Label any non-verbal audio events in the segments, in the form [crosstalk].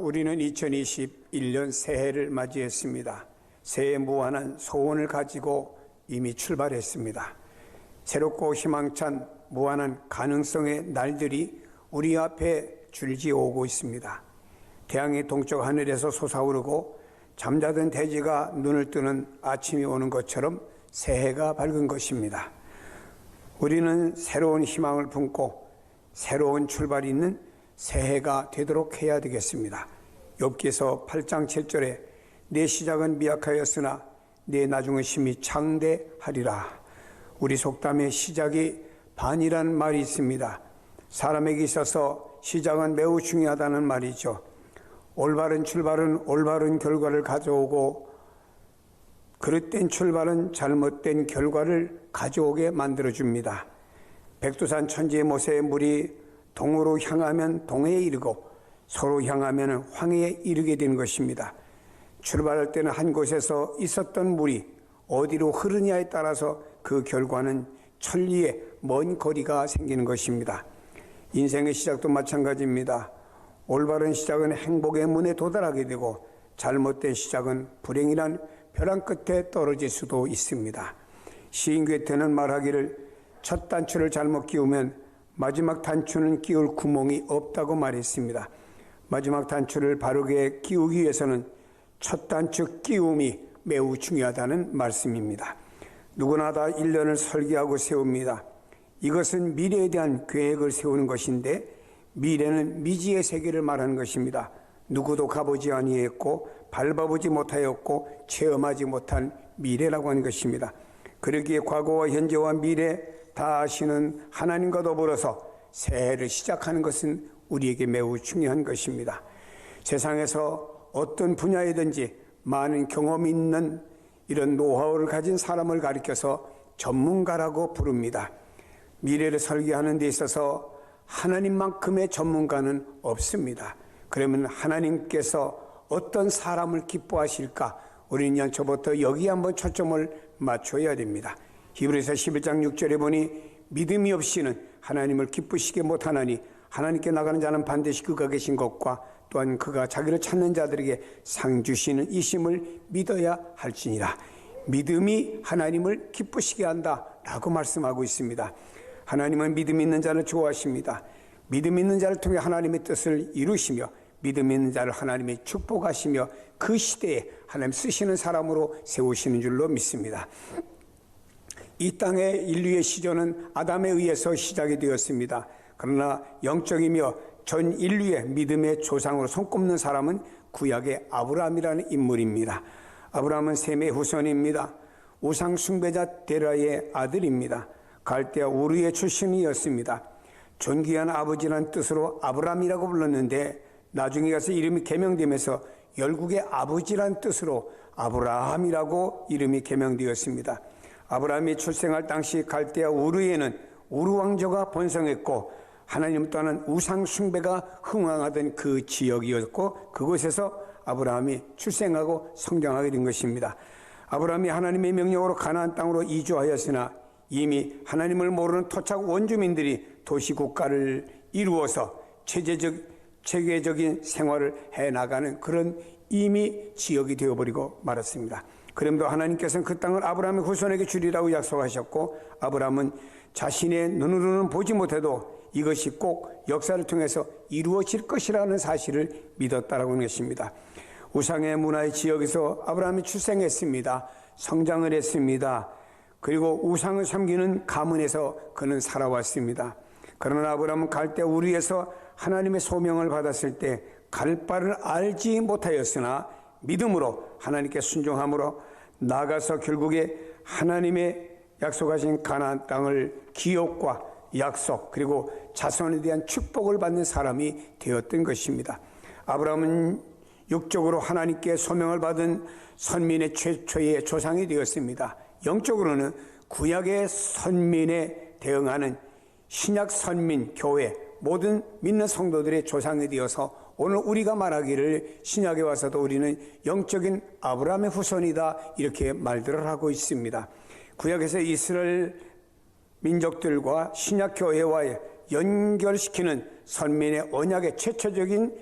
우리는 2021년 새해를 맞이했습니다. 새해 무한한 소원을 가지고 이미 출발했습니다. 새롭고 희망찬 무한한 가능성의 날들이 우리 앞에 줄지어 오고 있습니다. 태양이 동쪽 하늘에서 솟아오르고 잠자던 대지가 눈을 뜨는 아침이 오는 것처럼 새해가 밝은 것입니다. 우리는 새로운 희망을 품고 새로운 출발이 있는 새해가 되도록 해야 되겠습니다. 욥기서 8장 7절에 내 시작은 미약하였으나 내 나중은 심히 창대하리라. 우리 속담에 시작이 반이라는 말이 있습니다. 사람에게 있어서 시작은 매우 중요하다는 말이죠. 올바른 출발은 올바른 결과를 가져오고 그릇된 출발은 잘못된 결과를 가져오게 만들어줍니다. 백두산 천지의 모세의 물이 동으로 향하면 동해에 이르고 서로 향하면 황해에 이르게 되는 것입니다. 출발할 때는 한 곳에서 있었던 물이 어디로 흐르냐에 따라서 그 결과는 천리에 먼 거리가 생기는 것입니다. 인생의 시작도 마찬가지입니다. 올바른 시작은 행복의 문에 도달하게 되고 잘못된 시작은 불행이란 벼랑 끝에 떨어질 수도 있습니다. 시인 괴테는 말하기를 첫 단추를 잘못 끼우면 마지막 단추는 끼울 구멍이 없다고 말했습니다. 마지막 단추를 바르게 끼우기 위해서는 첫 단추 끼움이 매우 중요하다는 말씀입니다. 누구나 다 1년을 설계하고 세웁니다. 이것은 미래에 대한 계획을 세우는 것인데 미래는 미지의 세계를 말하는 것입니다. 누구도 가보지 아니했고 밟아보지 못하였고 체험하지 못한 미래라고 하는 것입니다. 그러기에 과거와 현재와 미래 다 아시는 하나님과 더불어서 새해를 시작하는 것은 우리에게 매우 중요한 것입니다. 세상에서 어떤 분야이든지 많은 경험이 있는 이런 노하우를 가진 사람을 가리켜서 전문가라고 부릅니다. 미래를 설계하는 데 있어서 하나님만큼의 전문가는 없습니다. 그러면 하나님께서 어떤 사람을 기뻐하실까? 우리는 연초부터 여기 한번 초점을 맞춰야 됩니다. 히브리서 11장 6절에 보니 믿음이 없이는 하나님을 기쁘시게 못하나니 하나님께 나가는 자는 반드시 그가 계신 것과 또한 그가 자기를 찾는 자들에게 상 주시는 이심을 믿어야 할지니라. 믿음이 하나님을 기쁘시게 한다라고 말씀하고 있습니다. 하나님은 믿음 있는 자를 좋아하십니다. 믿음 있는 자를 통해 하나님의 뜻을 이루시며 믿음 있는 자를 하나님의 축복하시며 그 시대에 하나님 쓰시는 사람으로 세우시는 줄로 믿습니다. 이 땅의 인류의 시조는 아담에 의해서 시작이 되었습니다. 그러나 영적이며 전 인류의 믿음의 조상으로 손꼽는 사람은 구약의 아브라함이라는 인물입니다. 아브라함은 셈의 후손입니다. 우상 숭배자 데라의 아들입니다. 갈대아 우르의 출신이었습니다. 존귀한 아버지란 뜻으로 아브라함이라고 불렀는데 나중에 가서 이름이 개명되면서 열국의 아버지란 뜻으로 아브라함이라고 이름이 개명되었습니다. 아브라함이 출생할 당시 갈대아 우르에는 우르 왕조가 번성했고 하나님 또한 우상 숭배가 흥황하던 그 지역이었고 그곳에서 아브라함이 출생하고 성장하게 된 것입니다. 아브라함이 하나님의 명령으로 가나안 땅으로 이주하였으나 이미 하나님을 모르는 토착 원주민들이 도시 국가를 이루어서 체제적 체계적인 생활을 해 나가는 그런 이미 지역이 되어버리고 말았습니다. 그럼도 하나님께서는 그 땅을 아브라함의 후손에게 주리라고 약속하셨고 아브라함은 자신의 눈으로는 보지 못해도 이것이 꼭 역사를 통해서 이루어질 것이라는 사실을 믿었다라고 하는 것입니다. 우상의 문화의 지역에서 아브라함이 출생했습니다. 성장을 했습니다. 그리고 우상을 섬기는 가문에서 그는 살아왔습니다. 그러나 아브라함은 갈때 우리에서 하나님의 소명을 받았을 때 갈 바를 알지 못하였으나 믿음으로 하나님께 순종함으로 나가서 결국에 하나님의 약속하신 가나안 땅을 기업과 약속 그리고 자손에 대한 축복을 받는 사람이 되었던 것입니다. 아브라함은 육적으로 하나님께 소명을 받은 선민의 최초의 조상이 되었습니다. 영적으로는 구약의 선민에 대응하는 신약 선민 교회 모든 믿는 성도들의 조상이 되어서 오늘 우리가 말하기를 신약에 와서도 우리는 영적인 아브라함의 후손이다 이렇게 말들을 하고 있습니다. 구약에서 이스라엘 민족들과 신약 교회와의 연결시키는 선민의 언약의 최초적인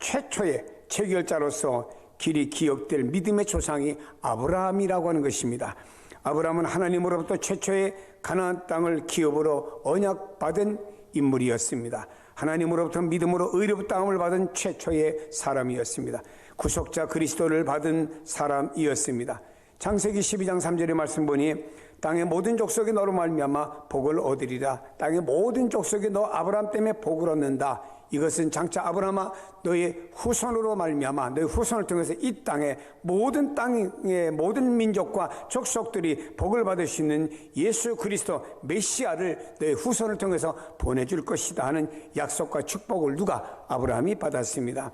최초의 체결자로서 길이 기억될 믿음의 조상이 아브라함이라고 하는 것입니다. 아브라함은 하나님으로부터 최초의 가나안 땅을 기업으로 언약받은 인물이었습니다. 하나님으로부터 믿음으로 의롭다함을 받은 최초의 사람이었습니다. 구속자 그리스도를 받은 사람이었습니다. 창세기 12장 3절의 말씀 보니 땅의 모든 족속이 너로 말미암아 복을 얻으리라. 땅의 모든 족속이 너 아브라함 때문에 복을 얻는다. 이것은 장차 아브라함아 너의 후손으로 말미암아 너의 후손을 통해서 이 땅의 모든 땅의 모든 민족과 족속들이 복을 받을 수 있는 예수 그리스도 메시아를 너의 후손을 통해서 보내줄 것이다 하는 약속과 축복을 누가 아브라함이 받았습니다.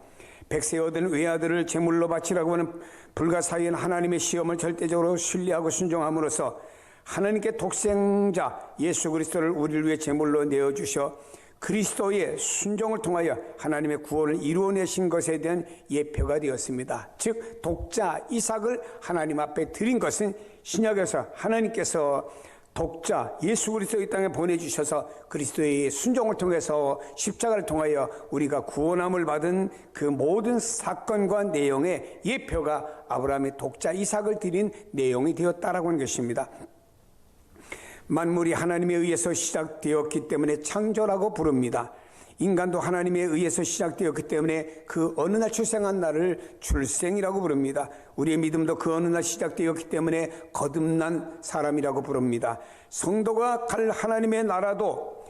백세 얻은 외아들을 제물로 바치라고 하는 불가사의한 하나님의 시험을 절대적으로 신뢰하고 순종함으로써 하나님께 독생자 예수 그리스도를 우리를 위해 제물로 내어 주셔 그리스도의 순종을 통하여 하나님의 구원을 이루어내신 것에 대한 예표가 되었습니다. 즉 독자 이삭을 하나님 앞에 드린 것은 신약에서 하나님께서 독자 예수 그리스도 이 땅에 보내주셔서 그리스도의 순종을 통해서 십자가를 통하여 우리가 구원함을 받은 그 모든 사건과 내용의 예표가 아브라함의 독자 이삭을 드린 내용이 되었다라고 하는 것입니다. 만물이 하나님에 의해서 시작되었기 때문에 창조라고 부릅니다. 인간도 하나님에 의해서 시작되었기 때문에 그 어느 날 출생한 날을 출생이라고 부릅니다. 우리의 믿음도 그 어느 날 시작되었기 때문에 거듭난 사람이라고 부릅니다. 성도가 갈 하나님의 나라도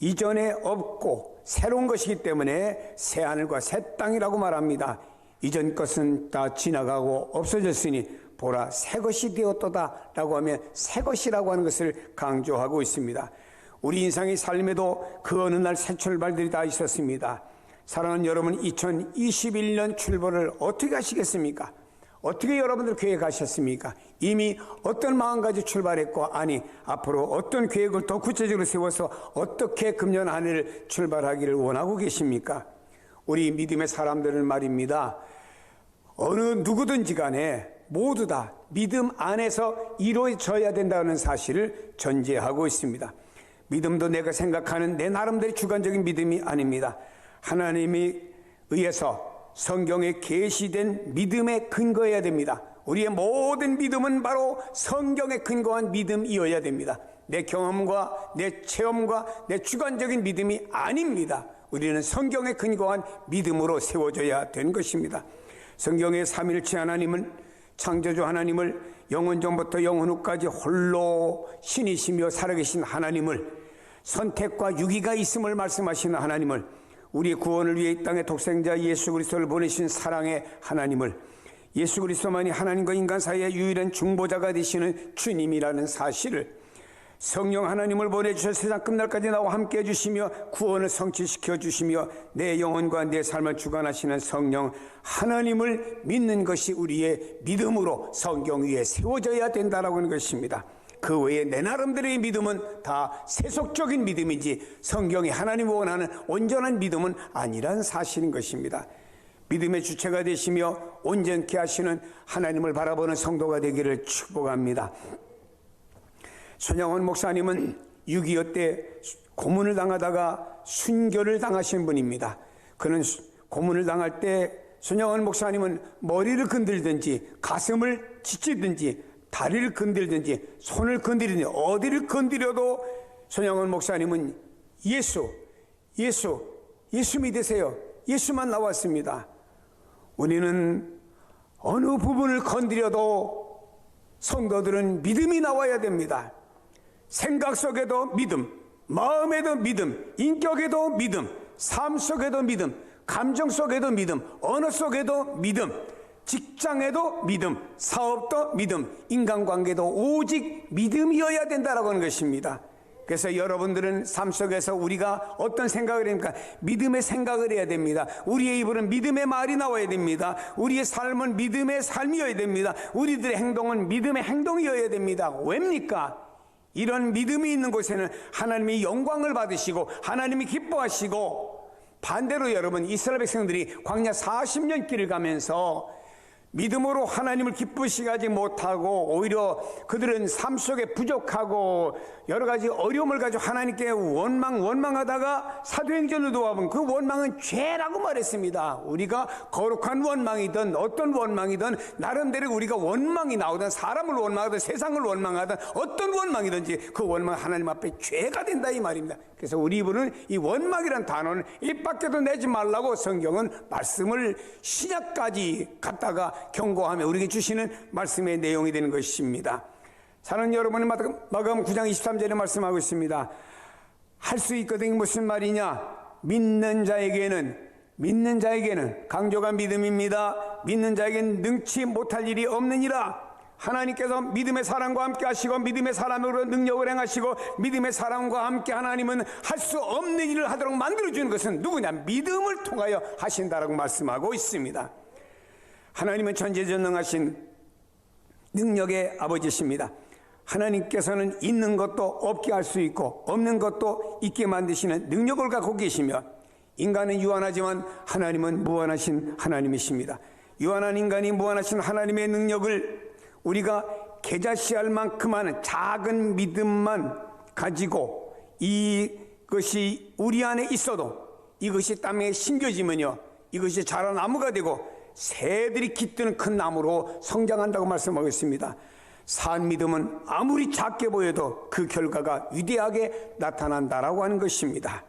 이전에 없고 새로운 것이기 때문에 새 하늘과 새 땅이라고 말합니다. 이전 것은 다 지나가고 없어졌으니 보라 새 것이 되었도다라고 하면 새 것이라고 하는 것을 강조하고 있습니다. 우리 인상의 삶에도 그 어느 날 새 출발들이 다 있었습니다. 사랑하는 여러분 2021년 출발을 어떻게 하시겠습니까? 어떻게 여러분들 계획하셨습니까? 이미 어떤 마음가지 출발했고 아니 앞으로 어떤 계획을 더 구체적으로 세워서 어떻게 금년 한 해를 출발하기를 원하고 계십니까? 우리 믿음의 사람들은 말입니다. 어느 누구든지 간에 모두 다 믿음 안에서 이루어져야 된다는 사실을 전제하고 있습니다. 믿음도 내가 생각하는 내 나름대로 주관적인 믿음이 아닙니다. 하나님이 의해서 성경에 계시된 믿음에 근거해야 됩니다. 우리의 모든 믿음은 바로 성경에 근거한 믿음이어야 됩니다. 내 경험과 내 체험과 내 주관적인 믿음이 아닙니다. 우리는 성경에 근거한 믿음으로 세워져야 되는 것입니다. 성경의 삼일체 하나님은 창조주 하나님을 영원 전부터 영원 후까지 홀로 신이시며 살아계신 하나님을 선택과 유기가 있음을 말씀하시는 하나님을 우리의 구원을 위해 이 땅에 독생자 예수 그리스도를 보내신 사랑의 하나님을 예수 그리스도만이 하나님과 인간 사이의 유일한 중보자가 되시는 주님이라는 사실을 성령 하나님을 보내주셔 세상 끝날까지 나와 함께 해주시며 구원을 성취시켜 주시며 내 영혼과 내 삶을 주관하시는 성령 하나님을 믿는 것이 우리의 믿음으로 성경 위에 세워져야 된다라고 하는 것입니다. 그 외에 내 나름대로의 믿음은 다 세속적인 믿음이지 성경이 하나님 원하는 온전한 믿음은 아니란 사실인 것입니다. 믿음의 주체가 되시며 온전케 하시는 하나님을 바라보는 성도가 되기를 축복합니다. 손영원 목사님은 6.25 때 고문을 당하다가 순교를 당하신 분입니다. 그는 고문을 당할 때 손영원 목사님은 머리를 건들든지 가슴을 지치든지 다리를 건들든지 손을 건드리든지 어디를 건드려도 손영원 목사님은 예수, 예수, 예수 믿으세요. 예수만 나왔습니다. 우리는 어느 부분을 건드려도 성도들은 믿음이 나와야 됩니다. 생각 속에도 믿음, 마음에도 믿음, 인격에도 믿음, 삶 속에도 믿음, 감정 속에도 믿음, 언어 속에도 믿음, 직장에도 믿음, 사업도 믿음, 인간관계도 오직 믿음이어야 된다라고 하는 것입니다. 그래서 여러분들은 삶 속에서 우리가 어떤 생각을 합니까? 믿음의 생각을 해야 됩니다. 우리의 입으로는 믿음의 말이 나와야 됩니다. 우리의 삶은 믿음의 삶이어야 됩니다. 우리들의 행동은 믿음의 행동이어야 됩니다. 왜입니까? 이런 믿음이 있는 곳에는 하나님이 영광을 받으시고 하나님이 기뻐하시고 반대로 여러분 이스라엘 백성들이 광야 40년 길을 가면서 믿음으로 하나님을 기쁘시게 하지 못하고 오히려 그들은 삶 속에 부족하고 여러 가지 어려움을 가지고 하나님께 원망 원망하다가 사도행전을 도와본 그 원망은 죄라고 말했습니다. 우리가 거룩한 원망이든 어떤 원망이든 나름대로 우리가 원망이 나오든 사람을 원망하든 세상을 원망하든 어떤 원망이든지 그 원망 하나님 앞에 죄가 된다 이 말입니다. 그래서 우리 이분은 이 원망이란 단어는 입 밖에도 내지 말라고 성경은 말씀을 신약까지 갖다가 경고하며 우리에게 주시는 말씀의 내용이 되는 것입니다. 사는 여러분이 마감 9장 23절에 말씀하고 있습니다. 할 수 있거든 무슨 말이냐? 믿는 자에게는 믿는 자에게는 강조가 믿음입니다. 믿는 자에게는 능치 못할 일이 없느니라. 하나님께서 믿음의 사람과 함께 하시고 믿음의 사람으로 능력을 행하시고 믿음의 사람과 함께 하나님은 할 수 없는 일을 하도록 만들어 주는 것은 누구냐? 믿음을 통하여 하신다라고 말씀하고 있습니다. 하나님은 전지전능하신 능력의 아버지십니다. 하나님께서는 있는 것도 없게 할 수 있고 없는 것도 있게 만드시는 능력을 갖고 계시며 인간은 유한하지만 하나님은 무한하신 하나님이십니다. 유한한 인간이 무한하신 하나님의 능력을 우리가 계좌시할 만큼만 작은 믿음만 가지고 이것이 우리 안에 있어도 이것이 땅에 심겨지면요 이것이 자란 나무가 되고 새들이 깃드는 큰 나무로 성장한다고 말씀하고 있습니다. 산 믿음은 아무리 작게 보여도 그 결과가 위대하게 나타난다라고 하는 것입니다.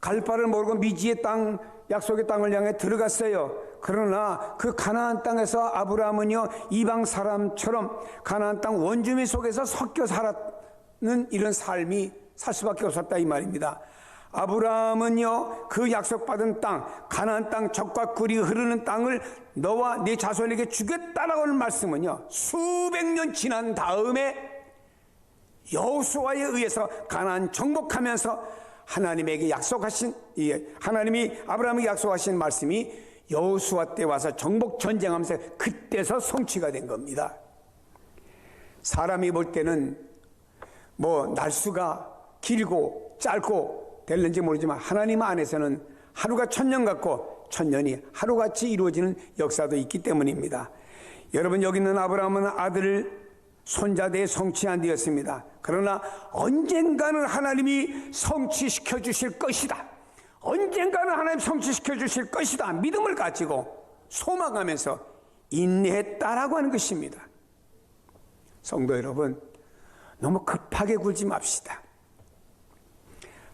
갈 바를 모르고 미지의 땅, 약속의 땅을 향해 들어갔어요. 그러나 그 가나안 땅에서 아브라함은요 이방 사람처럼 가나안 땅 원주민 속에서 섞여 살았는 이런 삶이 살 수밖에 없었다 이 말입니다. 아브라함은요 그 약속받은 땅 가나안 땅 적과 꿀이 흐르는 땅을 너와 네 자손에게 주겠다라고 하는 말씀은요 수백 년 지난 다음에 여호수아에 의해서 가나안 정복하면서 하나님에게 약속하신 하나님이 아브라함에게 약속하신 말씀이 여호수아 때 와서 정복 전쟁하면서 그때서 성취가 된 겁니다. 사람이 볼 때는 뭐 날수가 길고 짧고 될는지 모르지만 하나님 안에서는 하루가 천년 같고 천년이 하루같이 이루어지는 역사도 있기 때문입니다. 여러분 여기 있는 아브라함은 아들을 손자대에 성취 안 되었습니다. 그러나 언젠가는 하나님이 성취시켜 주실 것이다. 언젠가는 하나님 성취시켜 주실 것이다. 믿음을 가지고 소망하면서 인내했다라고 하는 것입니다. 성도 여러분, 너무 급하게 굴지 맙시다.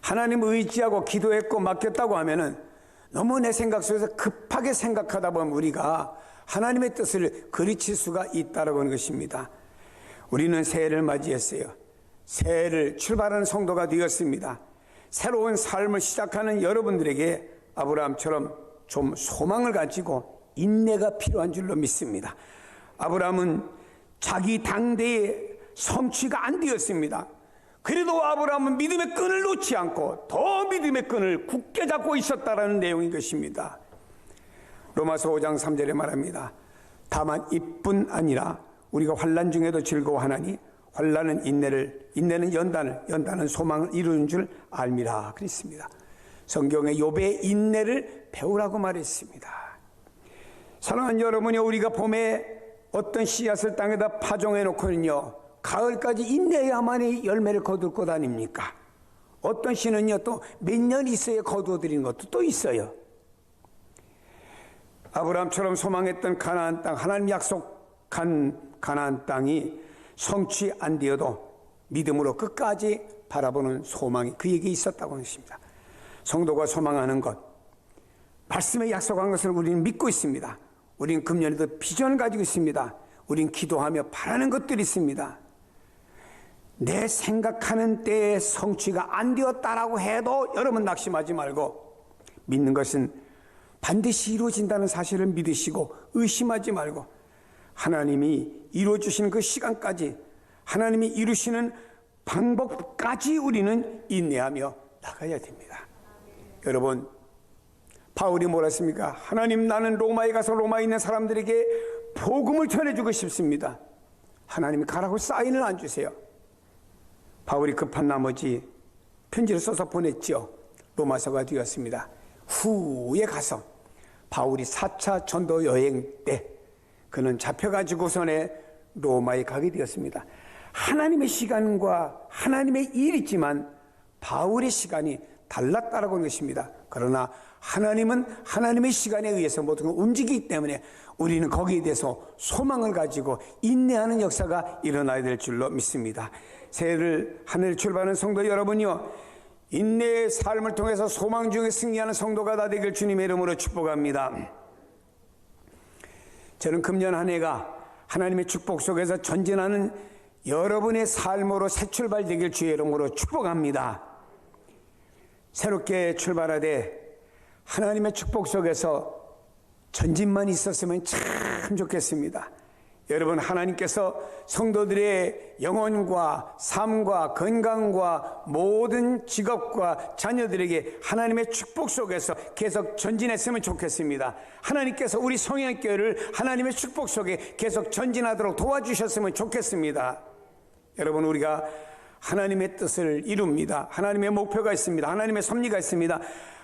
하나님 의지하고 기도했고 맡겼다고 하면은 너무 내 생각 속에서 급하게 생각하다 보면 우리가 하나님의 뜻을 그리칠 수가 있다라고 하는 것입니다. 우리는 새해를 맞이했어요. 새해를 출발하는 성도가 되었습니다. 새로운 삶을 시작하는 여러분들에게 아브라함처럼 좀 소망을 가지고 인내가 필요한 줄로 믿습니다. 아브라함은 자기 당대에 성취가 안 되었습니다. 그래도 아브라함은 믿음의 끈을 놓지 않고 더 믿음의 끈을 굳게 잡고 있었다라는 내용인 것입니다. 로마서 5장 3절에 말합니다. 다만 이뿐 아니라 우리가 환란 중에도 즐거워하나니 환란은 인내를 인내는 연단을 연단은 소망을 이루는 줄 알미라 그랬습니다. 성경에 욥의 인내를 배우라고 말했습니다. 사랑하는 여러분이 우리가 봄에 어떤 씨앗을 땅에다 파종해 놓고는요 가을까지 인내야만이 열매를 거둘 것 아닙니까? 어떤 씨는요 또 몇 년 있어야 거두어 드리는 것도 또 있어요. 아브라함처럼 소망했던 가나안 땅 하나님 약속한 가나안 땅이 성취 안 되어도 믿음으로 끝까지 바라보는 소망이 그에게 있었다고 하는 것입니다. 성도가 소망하는 것, 말씀에 약속한 것을 우리는 믿고 있습니다. 우리는 금년에도 비전을 가지고 있습니다. 우리는 기도하며 바라는 것들이 있습니다. 내 생각하는 때에 성취가 안 되었다라고 해도 여러분 낙심하지 말고 믿는 것은 반드시 이루어진다는 사실을 믿으시고 의심하지 말고 하나님이 이루어주시는 그 시간까지 하나님이 이루시는 방법까지 우리는 인내하며 나가야 됩니다. 여러분, 바울이 뭐라 했습니까? 하나님 나는 로마에 가서 로마에 있는 사람들에게 복음을 전해주고 싶습니다. 하나님이 가라고 사인을 안 주세요. 바울이 급한 나머지 편지를 써서 보냈죠. 로마서가 되었습니다. 후에 가서 바울이 4차 전도 여행 때 그는 잡혀가지고선에 로마에 가게 되었습니다. 하나님의 시간과 하나님의 일이지만 바울의 시간이 달랐다라고 하는 것입니다. 그러나 하나님은 하나님의 시간에 의해서 모든 걸 움직이기 때문에 우리는 거기에 대해서 소망을 가지고 인내하는 역사가 일어나야 될 줄로 믿습니다. 새해를 하늘 출발하는 성도 여러분요. 인내의 삶을 통해서 소망 중에 승리하는 성도가 다 되길 주님의 이름으로 축복합니다. 저는 금년 한 해가 하나님의 축복 속에서 전진하는 여러분의 삶으로 새 출발 되길 주의 이름으로 축복합니다. 새롭게 출발하되 하나님의 축복 속에서 전진만 있었으면 참 좋겠습니다. 여러분 하나님께서 성도들의 영혼과 삶과 건강과 모든 직업과 자녀들에게 하나님의 축복 속에서 계속 전진했으면 좋겠습니다. 하나님께서 우리 성형교회를 하나님의 축복 속에 계속 전진하도록 도와주셨으면 좋겠습니다. 여러분 우리가 하나님의 뜻을 이룹니다. 하나님의 목표가 있습니다. 하나님의 섭리가 있습니다.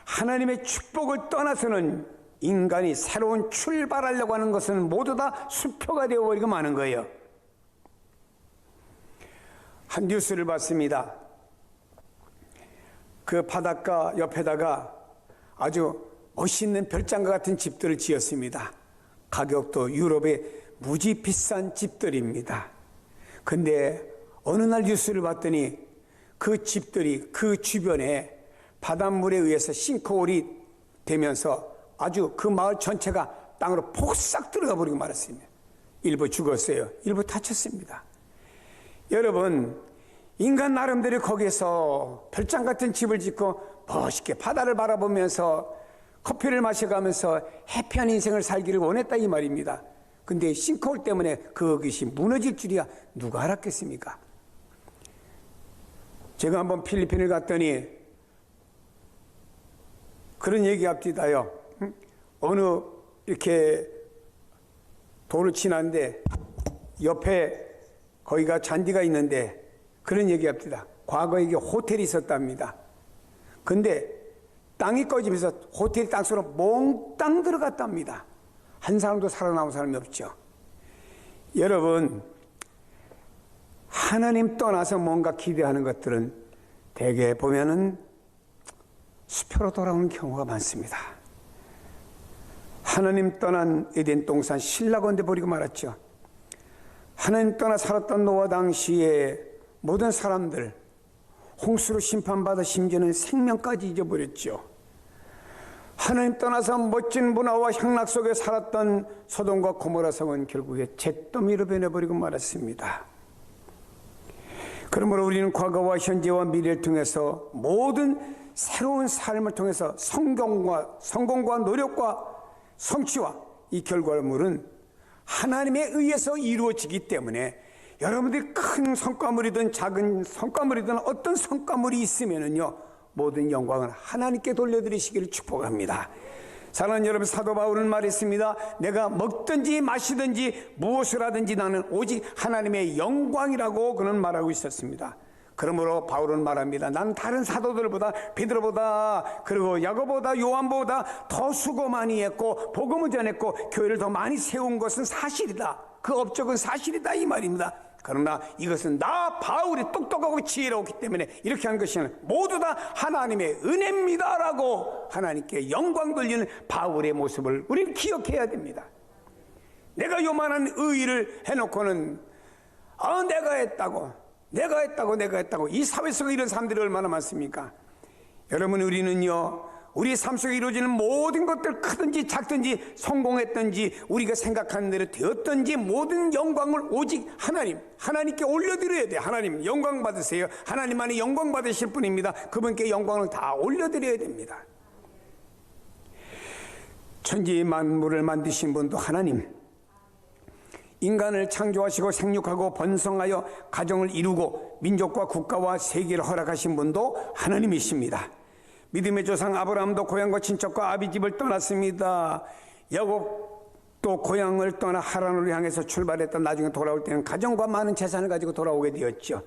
하나님의 축복을 떠나서는 인간이 새로운 출발하려고 하는 것은 모두 다 수표가 되어버리고 마는 거예요. 한 뉴스를 봤습니다. 그 바닷가 옆에다가 아주 멋있는 별장과 같은 집들을 지었습니다. 가격도 유럽의 무지 비싼 집들입니다. 근데 어느 날 뉴스를 봤더니 그 집들이 그 주변에 바닷물에 의해서 싱크홀이 되면서 아주 그 마을 전체가 땅으로 폭삭 들어가 버리고 말았습니다. 일부 죽었어요. 일부 다쳤습니다. 여러분, 인간 나름대로 거기에서 별장 같은 집을 짓고 멋있게 바다를 바라보면서 커피를 마셔가면서 해피한 인생을 살기를 원했다 이 말입니다. 근데 싱크홀 때문에 그것이 무너질 줄이야 누가 알았겠습니까? 제가 한번 필리핀을 갔더니 그런 얘기 합디다요. 어느 이렇게 도를 지나는데 옆에 거기가 잔디가 있는데 그런 얘기 합디다. 과거에 이게 호텔이 있었답니다. 근데 땅이 꺼지면서 호텔 땅속으로 몽땅 들어갔답니다. 한 사람도 살아남은 사람이 없죠. 여러분, 하나님 떠나서 뭔가 기대하는 것들은 대개 보면은 수표로 돌아오는 경우가 많습니다. 하나님 떠난 에덴 동산 신라건대 버리고 말았죠. 하나님 떠나 살았던 노아 당시에 모든 사람들 홍수로 심판받아 심지어는 생명까지 잊어버렸죠. 하나님 떠나서 멋진 문화와 향락 속에 살았던 소돔과 고모라 성은 결국에 잿더미로 변해버리고 말았습니다. 그러므로 우리는 과거와 현재와 미래를 통해서 모든 새로운 삶을 통해서 성공과 성공과 노력과 성취와 이 결과물은 하나님에 의해서 이루어지기 때문에 여러분들이 큰 성과물이든 작은 성과물이든 어떤 성과물이 있으면은요 모든 영광은 하나님께 돌려드리시기를 축복합니다. 사랑하는 여러분 사도 바울은 말했습니다. 내가 먹든지 마시든지 무엇을 하든지 나는 오직 하나님의 영광이라고 그는 말하고 있었습니다. 그러므로 바울은 말합니다. 난 다른 사도들보다 베드로보다 그리고 야고보다 요한보다 더 수고 많이 했고 복음을 전했고 교회를 더 많이 세운 것은 사실이다. 그 업적은 사실이다 이 말입니다. 그러나 이것은 나 바울이 똑똑하고 지혜롭기 때문에 이렇게 한 것이 모두 다 하나님의 은혜입니다라고 하나님께 영광 돌리는 바울의 모습을 우리는 기억해야 됩니다. 내가 요만한 의의를 해놓고는 아 내가 했다고 내가 했다고 내가 했다고 이 사회 속에 이런 사람들이 얼마나 많습니까? 여러분 우리는요 우리 삶 속에 이루어지는 모든 것들 크든지 작든지 성공했든지 우리가 생각하는 대로 되었든지 모든 영광을 오직 하나님 하나님께 올려드려야 돼 하나님 영광 받으세요. 하나님만이 영광 받으실 분입니다. 그분께 영광을 다 올려드려야 됩니다. 천지 만물을 만드신 분도 하나님 인간을 창조하시고 생육하고 번성하여 가정을 이루고 민족과 국가와 세계를 허락하신 분도 하나님이십니다 믿음의 조상 아브라함도 고향과 친척과 아비집을 떠났습니다. 야곱도 고향을 떠나 하란으로 향해서 출발했다 나중에 돌아올 때는 가정과 많은 재산을 가지고 돌아오게 되었죠.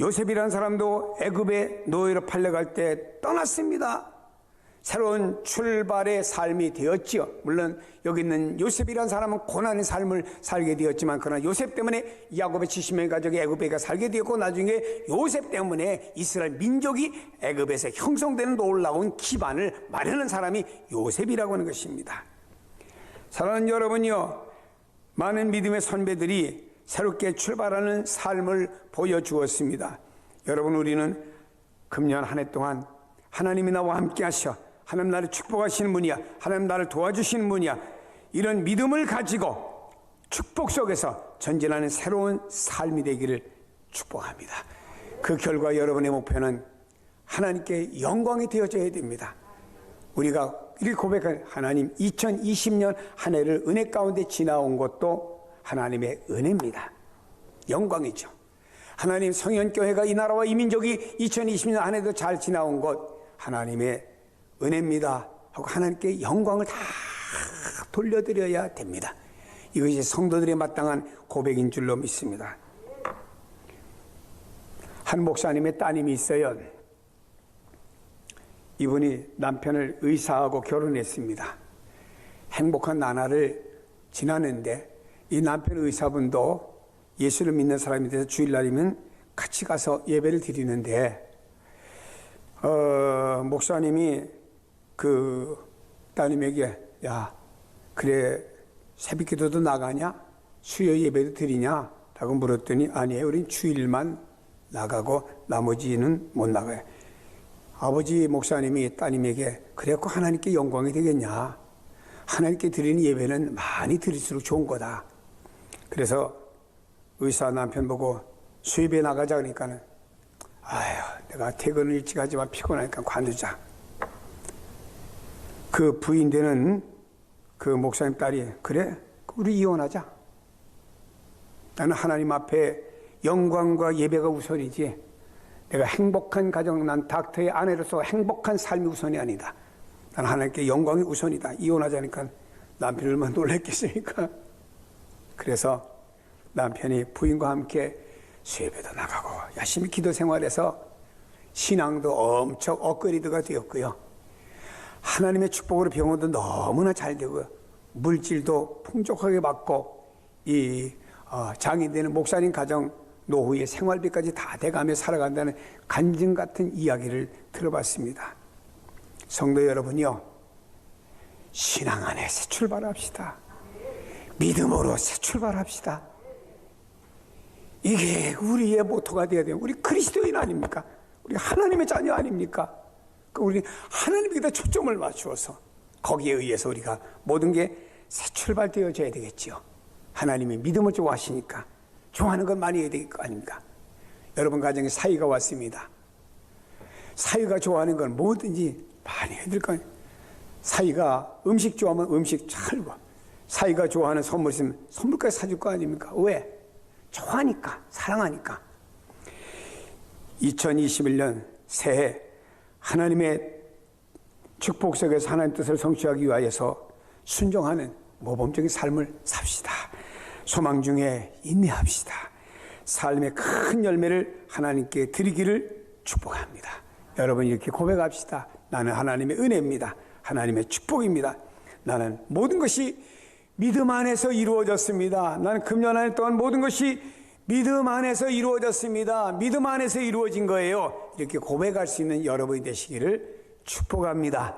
요셉이라는 사람도 애굽의 노예로 팔려갈 때 떠났습니다. 새로운 출발의 삶이 되었지요. 물론 여기 있는 요셉이라는 사람은 고난의 삶을 살게 되었지만 그러나 요셉 때문에 야곱의 70명의 가족이 애굽에 살게 되었고 나중에 요셉 때문에 이스라엘 민족이 애굽에서 형성되는 놀라운 기반을 마련한 사람이 요셉이라고 하는 것입니다. 사랑하는 여러분요. 많은 믿음의 선배들이 새롭게 출발하는 삶을 보여주었습니다. 여러분 우리는 금년 한 해 동안 하나님이 나와 함께 하셔 하나님 나를 축복하시는 분이야 하나님 나를 도와주시는 분이야 이런 믿음을 가지고 축복 속에서 전진하는 새로운 삶이 되기를 축복합니다. 그 결과 여러분의 목표는 하나님께 영광이 되어져야 됩니다. 우리가 이렇게 고백한 하나님 2020년 한 해를 은혜 가운데 지나온 것도 하나님의 은혜입니다. 영광이죠. 하나님 성현교회가 이 나라와 이 민족이 2020년 한 해도 잘 지나온 것 하나님의 은혜입니다. 하고 하나님께 영광을 다 돌려드려야 됩니다. 이것이 성도들의 마땅한 고백인 줄로 믿습니다. 한 목사님의 따님이 있어요. 이분이 남편을 의사하고 결혼했습니다. 행복한 나날을 지나는데 이 남편 의사분도 예수를 믿는 사람이 돼서 주일날이면 같이 가서 예배를 드리는데 어, 목사님이 그 따님에게 야 그래 새벽기도도 나가냐? 수요 예배도 드리냐? 라고 물었더니 아니에요. 우린 주일만 나가고 나머지는 못 나가요. 아버지 목사님이 따님에게 그래갖고 하나님께 영광이 되겠냐? 하나님께 드리는 예배는 많이 드릴수록 좋은 거다. 그래서 의사 남편 보고 수입에 나가자 그러니까는 아휴 내가 퇴근을 일찍 하지만 피곤하니까 관두자 그 부인 되는 그 목사님 딸이 그래? 우리 이혼하자. 나는 하나님 앞에 영광과 예배가 우선이지. 내가 행복한 가정 난 닥터의 아내로서 행복한 삶이 우선이 아니다. 나는 하나님께 영광이 우선이다. 이혼하자니까 남편이 얼마나 놀랬겠습니까? [laughs] 그래서 남편이 부인과 함께 수예배도 나가고 열심히 기도 생활해서 신앙도 엄청 업그레이드가 되었고요. 하나님의 축복으로 병원도 너무나 잘 되고 물질도 풍족하게 받고 이 어, 장인되는 목사님 가정 노후의 생활비까지 다 돼가며 살아간다는 간증 같은 이야기를 들어봤습니다. 성도 여러분요, 신앙 안에 새 출발합시다. 믿음으로 새 출발합시다. 이게 우리의 모토가 되어야 돼요. 우리 그리스도인 아닙니까? 우리 하나님의 자녀 아닙니까? 그 우리 하나님에게다 초점을 맞추어서 거기에 의해서 우리가 모든 게 새 출발되어져야 되겠지요. 하나님이 믿음을 좋아하시니까 좋아하는 건 많이 해야 될 거 아닙니까? 여러분 가정에 사이가 왔습니다. 사이가 좋아하는 건 뭐든지 많이 해야 될거 아니에요. 사이가 음식 좋아하면 음식 잘 봐. 사이가 좋아하는 선물 있으면 선물까지 사줄 거 아닙니까? 왜? 좋아하니까, 사랑하니까. 2021년 새해 하나님의 축복 속에서 하나님 뜻을 성취하기 위하여서 순종하는 모범적인 삶을 삽시다. 소망 중에 인내합시다. 삶의 큰 열매를 하나님께 드리기를 축복합니다. 여러분 이렇게 고백합시다. 나는 하나님의 은혜입니다. 하나님의 축복입니다. 나는 모든 것이 믿음 안에서 이루어졌습니다. 나는 금년 한해 동안 모든 것이 믿음 안에서 이루어졌습니다. 믿음 안에서 이루어진 거예요. 이렇게 고백할 수 있는 여러분이 되시기를 축복합니다.